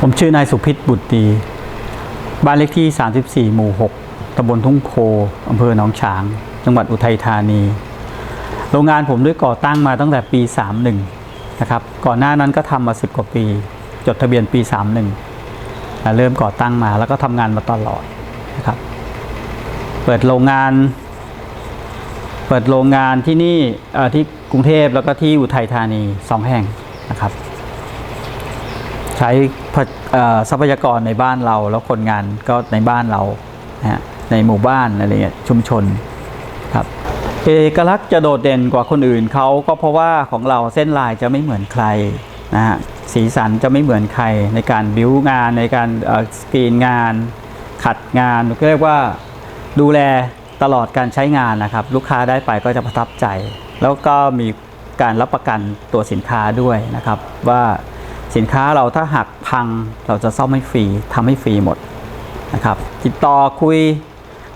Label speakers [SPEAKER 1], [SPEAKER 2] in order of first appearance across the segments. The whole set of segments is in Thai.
[SPEAKER 1] ผมชื่อนายสุพิษบุตรดี บ้านเลขที่ 34 หมู่ 6ตำบลทุ่งโพอำเภอหนองฉาง จังหวัดอุทัยธานี โรงงานผมด้วยก่อตั้งมาตั้งแต่ปี 31 นะครับ ก่อนหน้านั้นก็ทำมา 10 กว่าปี จดทะเบียนปี 31 เริ่มก่อตั้งมาแล้วก็ทำงานมาตลอดนะครับ เปิดโรงงาน เปิดโรงงานที่นี่ที่กรุงเทพแล้วก็ที่อุทัยธานีสองแห่งนะครับ ใช้ทรัพยากรในบ้านเราแล้วคนงานก็ในบ้านเรานะในหมู่บ้านอะไรเงี้ยชุมชนครับเอกลักษณ์จะโดดเด่นกว่าคนอื่นเขาก็เพราะว่าของเราเส้นลายจะไม่เหมือนใครนะฮะสีสันจะไม่เหมือนใครในการบิวงานในการสกรีนงาน ขัดงานก็เรียกว่าดูแลตลอดการใช้งานนะครับ ลูกค้าได้ไปก็จะประทับใจ แล้วก็มีการรับประกันตัวสินค้าด้วยนะครับว่า สินค้าเราถ้าหักพังเราจะซ่อมให้ฟรีทำให้ฟรีหมดนะครับติดต่อคุย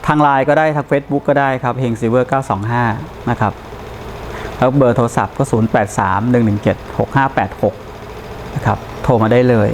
[SPEAKER 1] ทางไลน์ก็ได้ทาง Facebook ก็ได้ครับเฮงซิเวอร์925 นะครับ แล้วเบอร์โทรศัพท์ก็ 0831176586 นะครับ โทรมาได้เลย